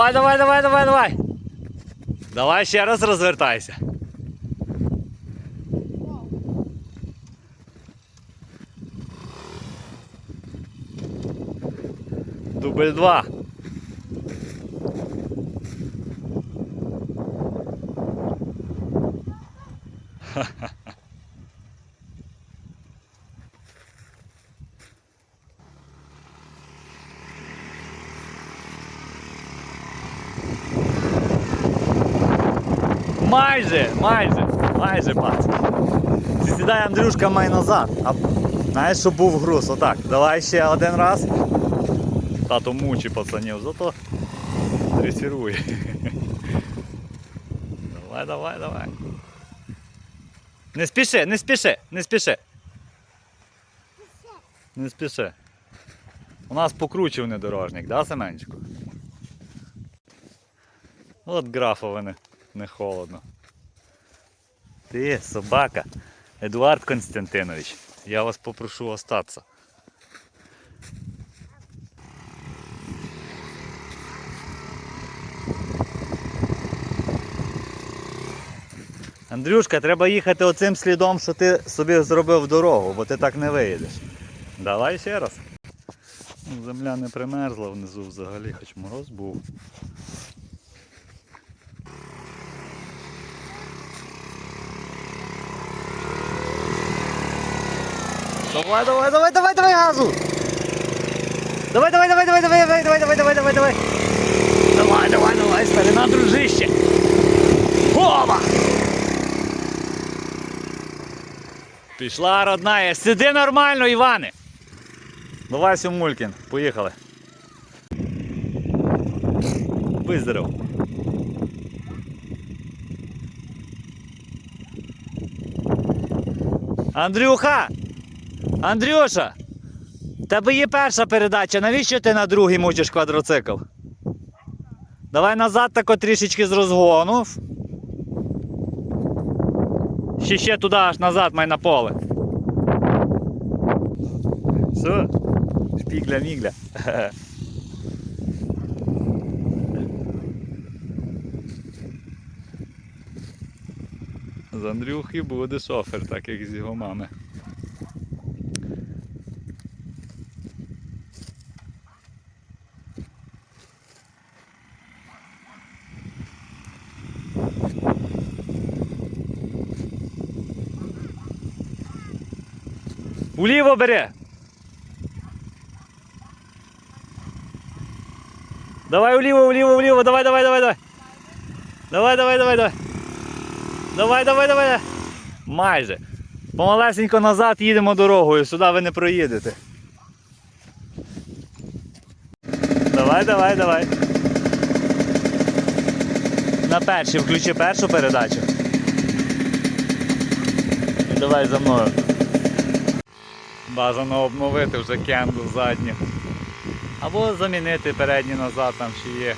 Давай, давай, давай, давай, давай. Давай ще раз розвертайся. Дубль два. Майже, майже, майже пац. Сідає Андрюшка май назад. А знаєш, що був груз. Отак. Давай ще один раз. Тато мучить пацанів, зато дресирує. Давай, давай, давай. Не спіши, не спіши, не спіши. Не спіши. У нас покручив недорожник, да, Семенчику? От графове не, холодно. Ти, собака, Едуард Константинович, я вас попрошу остатися. Андрюшка, треба їхати оцим слідом, що ти собі зробив дорогу, бо ти так не виїдеш. Давай ще раз. Ну, Земля не примерзла внизу взагалі, хоч мороз був. Давай, давай, давай, давай, давай газу! Давай, давай, давай, давай, давай, давай, давай, давай, давай, давай, давай. Давай, давай, давай, старина дружище. Оба! Пішла родная. Сиди нормально, Іване. Давай Сюмулькін, поїхали. Виздоров. Андрюха! Андрюша! Тебе є перша передача, навіщо ти на другій мучиш квадроцикл? Давай назад тако трішечки з розгону. Ще ще туди аж назад май на поле. Все. Шпігля-мігля. З Андрюхи буде шофер, так як з його мами. Уліво бере. Давай уліво, уліво, уліво, давай, давай, давай. Давай, давай, давай, давай. Давай, давай, давай. давай. Майже. Помалесенько назад їдемо дорогою, сюди ви не проїдете. Давай, давай, давай. На першій включи першу передачу. І давай за мною. Бажано обновити вже кенду задню. Або замінити передні назад там ще є.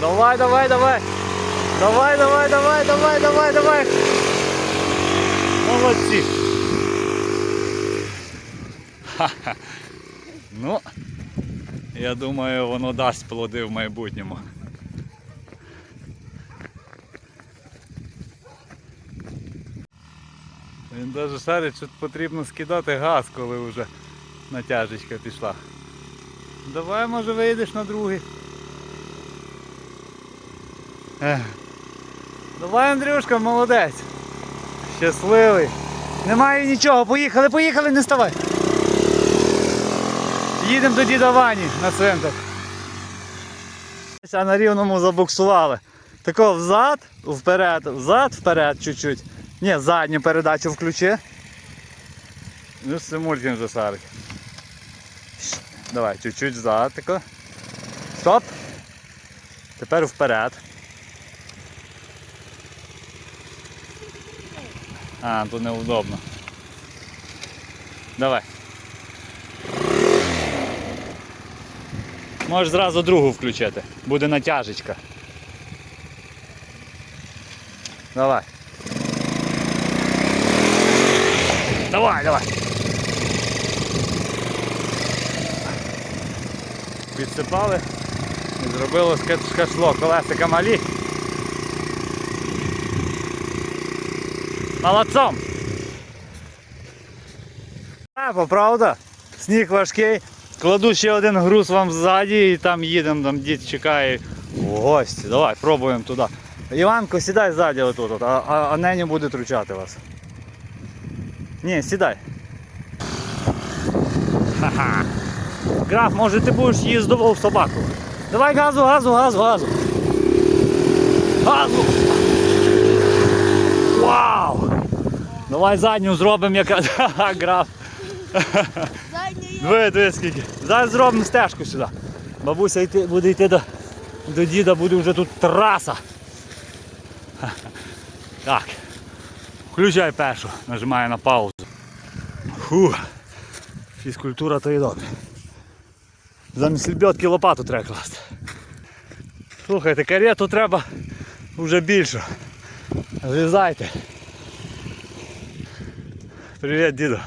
Давай, давай, давай. Давай, давай, давай, давай, давай, давай. Молодці. Ха-ха. Ну, я думаю, воно дасть плоди в майбутньому. Він навіть шарить, що потрібно скидати газ, коли вже натяжечка пішла. Давай, може, вийдеш на другий. Ех. Давай, Андрюшка, молодець. Щасливий. Немає нічого, поїхали, поїхали, не ставай. Їдемо до діда Вані на центр. А на рівному забуксували. Тако взад, вперед, взад, вперед чуть-чуть. Ні, задню передачу включи. Ну, Симулькін вже шарить. Давай, чуть-чуть взад тако. Стоп. Тепер вперед. А, тут неудобно. Давай. Можеш зразу другу включити. Буде натяжечка. Давай. Давай, давай. Підсипали і зробили шкашло. Колесика малі. Молодцом! Лепо, правда? Сніг важкий. Кладу ще один груз вам ззаді і там їдемо, там дід чекає в гості. Давай, пробуємо туди. Іванко, сідай ззаді отут, а, а, а нені буде тручати вас. Ні, сідай. Ха-ха. Граф, може ти будеш їздову собаку? Давай газу, газу, газу, газу. Газу! Вау! Давай задню зробимо, яка граф. Задньої. Диви, диви скільки. Зараз зробимо стежку сюди. Бабуся йти, буде йти до, до діда, буде вже тут траса. Так. Включай першу, нажимаю на паузу. Фу. Фізкультура то і добре. Замість лебедки лопату треба класти. Слухайте, карету треба вже більше. Злізайте. Привіт, діду.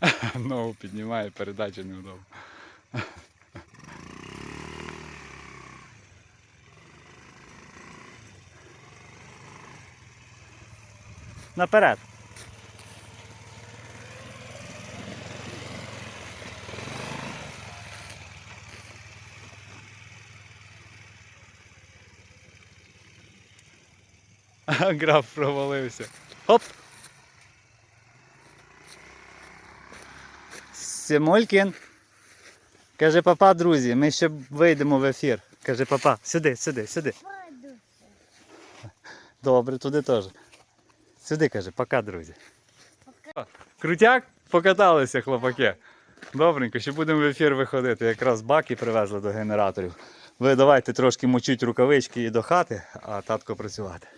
Ногу піднімає, передача неудобно. Наперед. Граф провалився. Хоп! Сімулькін. Каже, папа, друзі, ми ще вийдемо в ефір. Каже, папа, сюди, сюди, сюди. Добре, туди теж. Сюди каже, пока, друзі. Крутяк? Покаталися, хлопаки. Добренько, ще будемо в ефір виходити. Якраз баки привезли до генераторів. Ви давайте трошки мочіть рукавички і до хати, а татко працювати.